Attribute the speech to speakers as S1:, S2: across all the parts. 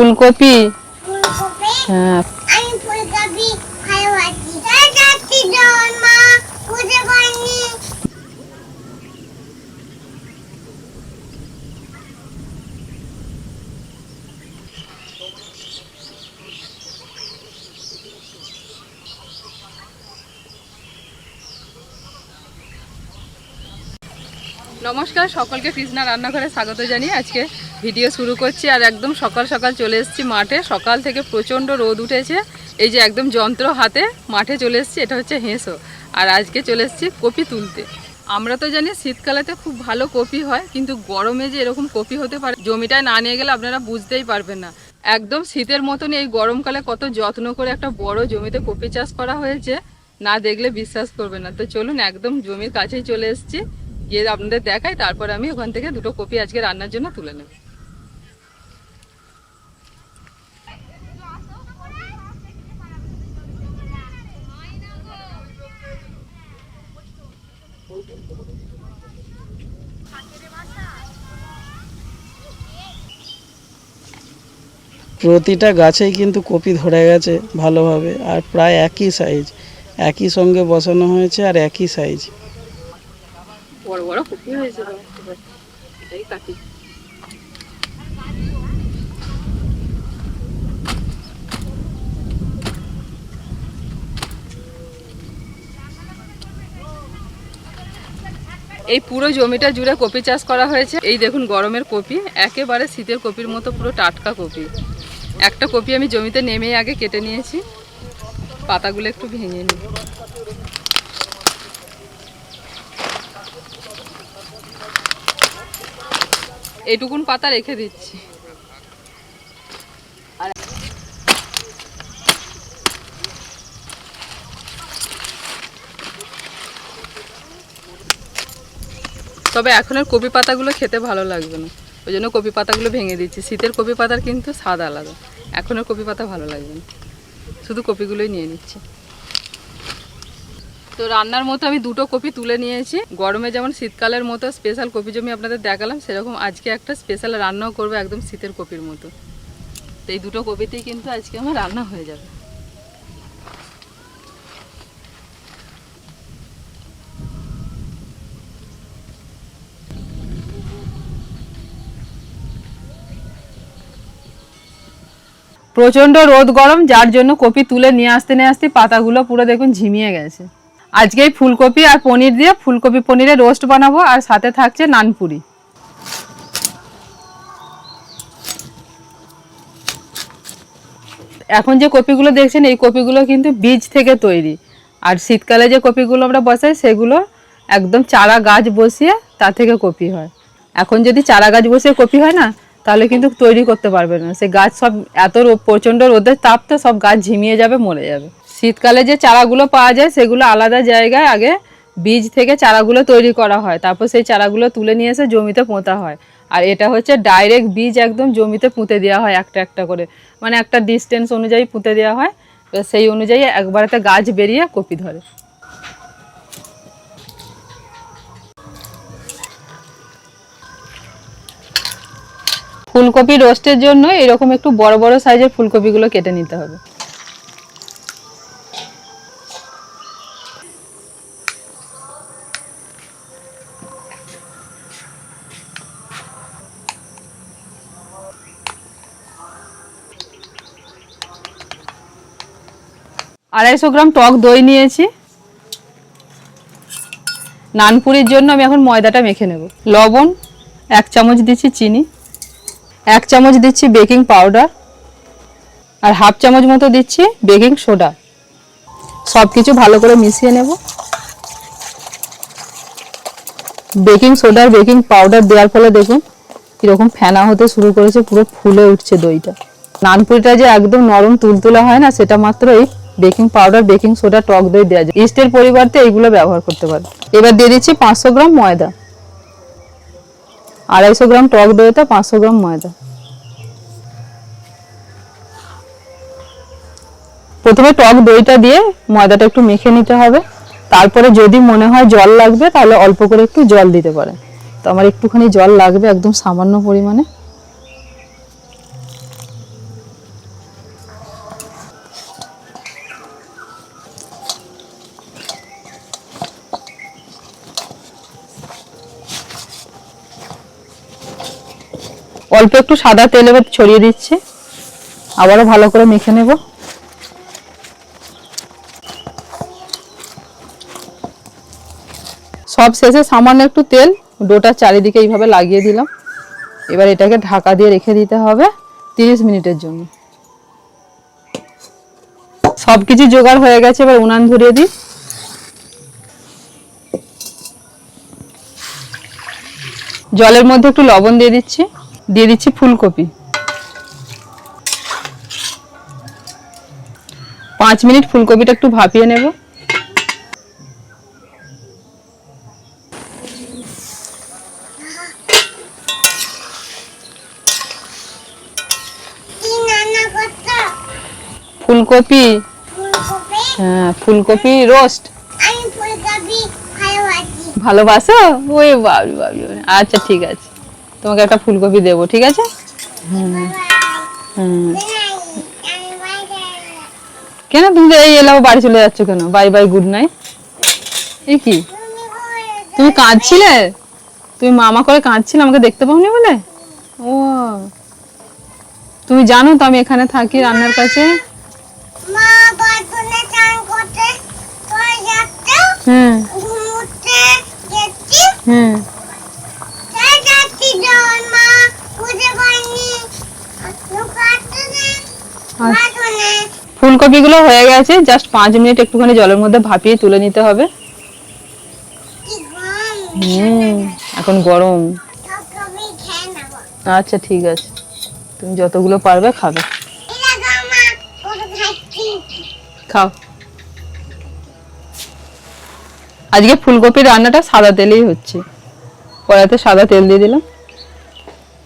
S1: ফুলকপি? হ্যাঁ। নমস্কার সকলকে কৃষ্ণা রান্নাঘরে স্বাগত জানিয়ে আজকে ভিডিও শুরু করছি আর একদম সকাল সকাল চলে এসেছি মাঠে। সকাল থেকে প্রচণ্ড রোদ উঠেছে। এই যে একদম যন্ত্র হাতে মাঠে চলে এসেছি, এটা হচ্ছে হেঁসো। আর আজকে চলে এসেছি কপি তুলতে। আমরা তো জানি শীতকালেতে খুব ভালো কপি হয়, কিন্তু গরমে যে এরকম কপি হতে পারে জমিটায় না নিয়ে গেলে আপনারা বুঝতেই পারবেন না। একদম শীতের মতন এই গরমকালে কত যত্ন করে একটা বড় জমিতে কপি চাষ করা হয়েছে, না দেখলে বিশ্বাস করবেন না। তো চলুন একদম জমির কাছেই চলে এসেছি, গিয়ে আপনাদের দেখাই, তারপর আমি ওখান থেকে দুটো কপি আজকে রান্নার জন্য তুলে নেব।
S2: প্রতিটা গাছেই কিন্তু কপি ধরে গেছে ভালোভাবে, আর প্রায় একই সাইজ একই সঙ্গে বসানো হয়েছে আর একই সাইজ
S1: বড় বড় কপি হয়েছে এই পুরো জমিটা জুড়ে কপি চাষ করা হয়েছে। এই দেখুন গরমের কপি, একেবারে শীতের কপির মতো পুরো টাটকা কপি। একটা কপি আমি জমিতে নেমে আগে কেটে নিয়েছি। পাতাগুলো একটু ভেঙে নিই। এটুকুন পাতা রেখে দিচ্ছি। তবে এখন আর কপি পাতাগুলো খেতে ভালো লাগবে না। ওই জন্য কপি পাতাগুলো ভেঙে দিচ্ছি। শীতের কপি পাতার কিন্তু স্বাদ আলাদা। এখন আর কপি পাতা ভালো লাগবে না। শুধু কপিগুলোই নিয়ে নিচ্ছি। তো রান্নার মতো আমি দুটো কপি তুলে নিয়েছি। গরমে যেমন শীতকালের মতো স্পেশাল কপি জমি আপনাদের দেখালাম, সেরকম আজকে একটা স্পেশাল রান্নাও করব একদম শীতের কপির মতো। তো এই দুটো কপিতেই কিন্তু আজকে আমার রান্না হয়ে যাবে। প্রচণ্ড রোদ গরম, যার জন্য কপি তুলে নিয়ে আসতে নিয়ে আসতে পাতাগুলো পুরো দেখুন ঝিমিয়ে গেছে। আজকে ফুলকপি আর পনির দিয়ে ফুলকপি পনিরের রোস্ট বানাবো, আর সাথে থাকছে নানপুরি। এখন যে কপিগুলো দেখছেন, এই কপিগুলো কিন্তু বীজ থেকে তৈরি। আর শীতকালে যে কপিগুলো আমরা বসাই, সেগুলো একদম চারা গাছ বসিয়ে তা থেকে কপি হয়। এখন যদি চারা গাছ বসিয়ে কপি হয় না তাহলে কিন্তু তৈরি করতে পারবে না। সে গাছ সব এত প্রচণ্ড রোদের তাপ তো সব গাছ ঝিমিয়ে যাবে, মরে যাবে। শীতকালে যে চারাগুলো পাওয়া যায়, সেগুলো আলাদা জায়গায় আগে বীজ থেকে চারাগুলো তৈরি করা হয়। তারপর সেই চারাগুলো তুলে নিয়ে এসে জমিতে পোঁতা হয়। আর এটা হচ্ছে ডাইরেক্ট বীজ একদম জমিতে পুঁতে দেওয়া হয় একটা একটা করে। মানে একটা ডিস্টেন্স অনুযায়ী পুঁতে দেওয়া হয়। সেই অনুযায়ী একবারেতে গাছ বেরিয়ে কপি ধরে। ফুলকপি রোস্টের জন্য এরকম একটু বড় বড় সাইজের ফুলকপিগুলো কেটে নিতে হবে। আড়াইশো গ্রাম টক দই নিয়েছি। নানপুরির জন্য আমি এখন ময়দাটা মেখে নেব। লবণ, এক চামচ দিচ্ছি চিনি। এক চামচ দিচ্ছি বেকিং পাউডার আর হাফ চামচ মতো দিচ্ছি বেকিং সোডা। সব কিছু ভালো করে মিশিয়ে নেব। বেকিং সোডা আর বেকিং পাউডার দেওয়ার ফলে দেখুন কীরকম ফেনা হতে শুরু করেছে, পুরো ফুলে উঠছে দইটা। নানপুরিটা যে একদম নরম তুলতুলে হয় না, সেটা মাত্র এই বেকিং পাউডার, বেকিং সোডা, টক দই দেওয়া যায়। ইস্টের পরিবর্তে এইগুলো ব্যবহার করতে পারে। এবার দিয়ে দিচ্ছি পাঁচশো গ্রাম ময়দা। আড়াইশো গ্রাম টক দইতে পাঁচশো গ্রাম ময়দা। প্রথমে টক দইটা দিয়ে ময়দাটা একটু মেখে নিতে হবে। তারপরে যদি মনে হয় জল লাগবে, তাহলে অল্প করে একটু জল দিতে পারেন। তো আমার একটুখানি জল লাগবে, একদম সামান্য পরিমাণে। অল্প একটু সাদা তেল এবার ছড়িয়ে দিচ্ছি। আবারও ভালো করে মেখে নেব। সব শেষে সামান্য একটু তেল ডোটার চারিদিকে এইভাবে লাগিয়ে দিলাম। এবার এটাকে ঢাকা দিয়ে রেখে দিতে হবে তিরিশ মিনিটের জন্য। সব কিছু জোগাড় হয়ে গেছে, এবার উনান ধরিয়ে দিই। জলের মধ্যে একটু লবণ দিয়ে দিচ্ছি। দিয়ে দিচ্ছি ফুলকপি। পাঁচ মিনিট ফুলকপিটা একটু ভাপিয়ে নেব। ফুলকপি।
S3: ফুলকপি?
S1: হ্যাঁ ফুলকপি রোস্ট।
S3: ভালোবাসি।
S1: ওই বাবরি বাবরি। আচ্ছা ঠিক আছে। তোমাকে একটা ফুলকপি দেবো ঠিক আছে? হুম। হুম কেন তুমি এই এলাও বাড়ি চলে যাচ্ছ কেন? Bye bye good night. এই কি?
S3: তুমি
S1: কাঁদছিলে? তুমি মামা করে কাঁদছিলে আমাকে দেখতে পাওনি বলে? ও। তুমি জানো তো আমি এখানে থাকি রান্নার কাছে। হুম। হুম। ফুলকপিগুলো হয়ে গেছে। জাস্ট পাঁচ মিনিট একটুখানি জলের মধ্যে ভাপিয়ে তুলে নিতে হবে। এখন গরম। আচ্ছা ঠিক আছে। তুমি যতগুলো পারবে খাবে। খাও। আজকে ফুলকপির রান্নাটা সাদা তেলেই হচ্ছে। কড়াইতে সাদা তেল দিয়ে দিলাম।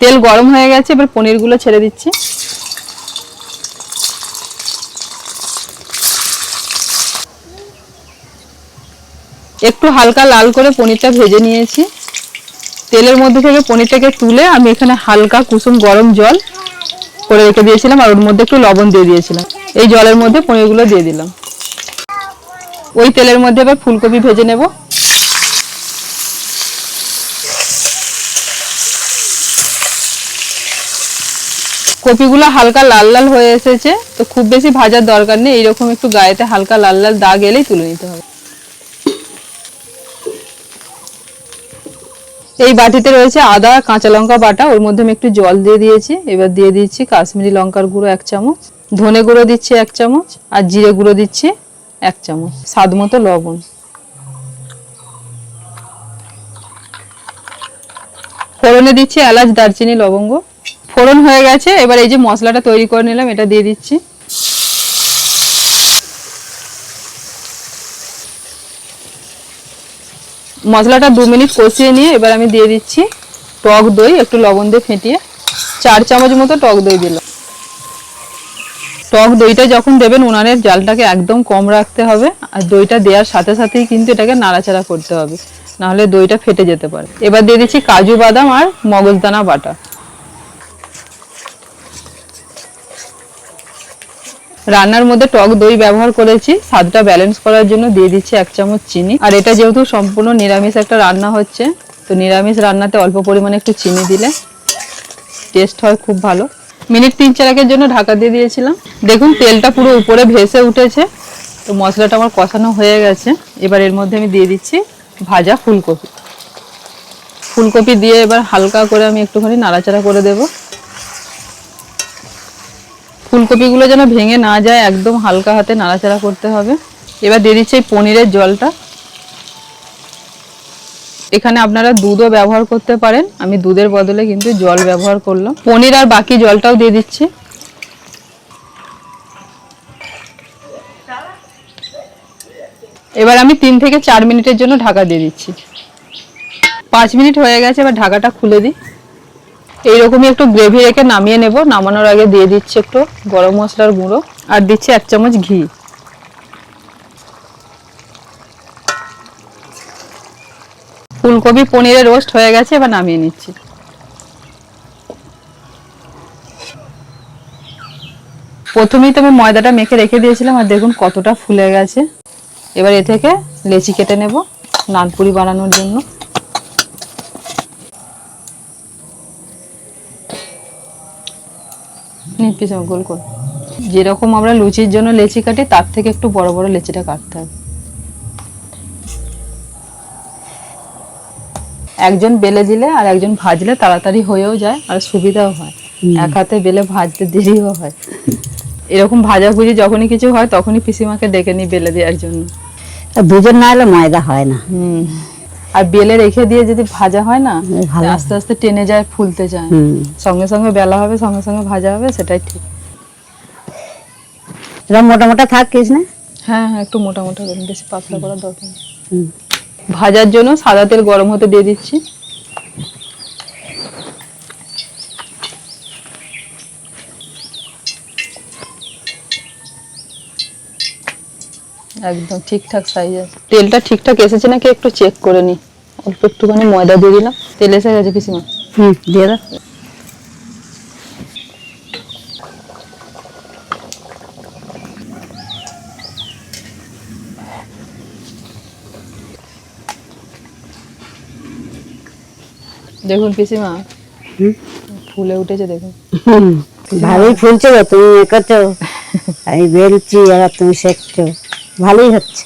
S1: তেল গরম হয়ে গেছে, এবার পনিরগুলো ছেড়ে দিচ্ছি। একটু হালকা লাল করে পনিরটা ভেজে নিয়েছি। তেলের মধ্যে থেকে পনিরটাকে তুলে আমি এখানে হালকা কুসুম গরম জল করে রেখে দিয়েছিলাম আর ওর মধ্যে একটু লবণ দিয়ে দিয়েছিলাম। এই জলের মধ্যে পনিরগুলো দিয়ে দিলাম। ওই তেলের মধ্যে এবার ফুলকপি ভেজে নেব। কপিগুলো হালকা লাল লাল হয়ে এসেছে, তো খুব বেশি ভাজার দরকার নেই। এইরকম একটু গায়েতে হালকা লাল লাল দাগ এলেই তুলে নিতে হবে। এই বাটিতে রয়েছে আদা, কাঁচা লঙ্কা বাটা, ওর মধ্যে আমি একটু জল দিয়ে দিয়েছি। এবার দিয়ে দিচ্ছি কাশ্মীরি লঙ্কার গুঁড়ো এক চামচ, ধনে গুঁড়ো দিচ্ছি এক চামচ, আর জিরে গুঁড়ো দিচ্ছি এক চামচ। স্বাদ মতো লবণ। ফোড়নে দিচ্ছি এলাচ, দারচিনি, লবঙ্গ। ফোড়ন হয়ে গেছে, এবার এই যে মশলাটা তৈরি করে নিলাম, এটা দিয়ে দিচ্ছি। মশলাটা দু মিনিট কষিয়ে নিয়ে এবার আমি দিয়ে দিচ্ছি টক দই, একটু লবণ দিয়ে ফেটিয়ে। চার চামচ মতো টক দই দিল টক দইটা যখন দেবেন, উনানের জালটাকে একদম কম রাখতে হবে। আর দইটা দেওয়ার সাথে সাথেই কিন্তু এটাকে নাড়াচাড়া করতে হবে। নাহলে দইটা ফেটে যেতে পারে। এবার দিয়ে দিচ্ছি কাজু বাদাম আর মগজদানা বাটা। রান্নার মধ্যে টক দই ব্যবহার করেছি, স্বাদটা ব্যালেন্স করার জন্য দিয়ে দিচ্ছি এক চামচ চিনি। আর এটা যেহেতু সম্পূর্ণ নিরামিষ একটা রান্না হচ্ছে, তো নিরামিষ রান্নাতে অল্প পরিমাণে একটু চিনি দিলে টেস্ট হয় খুব ভালো। মিনিট তিন চারেকের জন্য ঢাকা দিয়ে দিয়েছিলাম। দেখুন, তেলটা পুরো উপরে ভেসে উঠেছে, তো মশলাটা আমার কষানো হয়ে গেছে। এবার এর মধ্যে আমি দিয়ে দিচ্ছি ভাজা ফুলকপি। ফুলকপি দিয়ে এবার হালকা করে আমি একটুখানি নাড়াচাড়া করে দেবো। ফুলকপিগুলো যেন ভেঙে না যায়, একদম হালকা হাতে নাড়াচাড়া করতে হবে। এবার দিয়ে দিচ্ছি এই পনিরের জলটা। এখানে আপনারা দুধও ব্যবহার করতে পারেন। আমি দুধের বদলে কিন্তু জল ব্যবহার করলাম। পনির আর বাকি জলটাও দিয়ে দিচ্ছি। এবার আমি তিন থেকে চার মিনিটের জন্য ঢাকা দিয়ে দিচ্ছি। পাঁচ মিনিট হয়ে গেছে, এবার ঢাকাটা খুলে দিই। এইরকমই একটু গ্রেভি রেখে নামিয়ে নেব। নামানোর আগে দিয়ে দিচ্ছি একটু গরম মশলার গুঁড়ো আর দিচ্ছি এক চামচ ঘি। ফুলকপি পনিরের রোস্ট হয়ে গেছে, এবার নামিয়ে নিচ্ছি। প্রথমেই তো আমি ময়দাটা মেখে রেখে দিয়েছিলাম, আর দেখুন কতটা ফুলে গেছে। এবার এ থেকে লেচি কেটে নেব, নানপুরি বানানোর জন্য। গোল করে। যেরকম আমরা লুচির জন্য লেচি কাটি তার থেকে একটু বড় বড় লেচিটা কাটতে হবে। একজন বেলে দিলে আর একজন ভাজলে তাড়াতাড়ি হয়েও যায় আর সুবিধাও হয়। এক হাতে বেলে ভাজতে দেরিও হয়। এরকম ভাজাভুজি যখনই কিছু হয় তখনই পিসিমাকে ডেকে নিই বেলে দেওয়ার জন্য।
S4: দুজন না হলে ময়দা হয় না।
S1: হুম। আর বেলে রেখে দিয়ে যদি ভাজা হয় না আস্তে আস্তে টেনে যায় ফুলতে যায়। সঙ্গে সঙ্গে বেলা হবে সঙ্গে সঙ্গে ভাজা হবে সেটাই ঠিক।
S4: এরকম মোটা মোটা থাকিস না?
S1: হ্যাঁ হ্যাঁ একটু মোটা মোটা বেশি পাতলা করার দরকার। ভাজার জন্য সাদা তেল গরম হতে দিয়ে দিচ্ছি। একদম ঠিকঠাক সাইজ আছে তেলটা ঠিকঠাক এসেছে নাকি একটু চেক করে নি? অল্প একটুখানি ময়দা দিয়ে দিলাম। তেল এসে গেছে পিসিমা
S4: হুম দিয়ে দাও।
S1: দেখুন পিসিমা ফুলে উঠেছে দেখুন।
S4: ভালোই ফুলছে গো তুমি এ করছ। আমি বেলছি আর তুমি শেখছো। ভালোই হচ্ছে।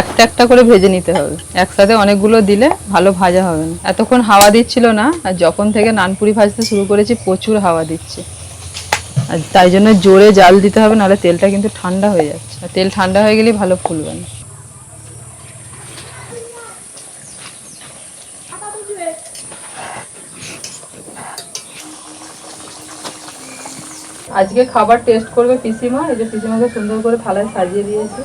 S1: একটা একটা করে ভেজে নিতে হবে। একসাথে অনেকগুলো দিলে ভালো ভাজা হবে না। এতক্ষণ হাওয়া দিচ্ছিল না, আর যখন থেকে নানপুরি ভাজতে শুরু করেছি, প্রচুর হাওয়া দিচ্ছে। আর তাই জন্য জোরে জাল দিতে হবে, নাহলে তেলটা কিন্তু ঠান্ডা হয়ে যাচ্ছে। আর তেল ঠান্ডা হয়ে গেলেই ভালো ফুলবে না। আজকে খাবার টেস্ট করবে পিসিমা, এই যে পিসিমাকে সুন্দর করে থালায় সাজিয়ে দিয়েছি।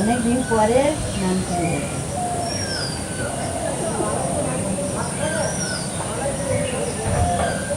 S4: অনেকদিন পরে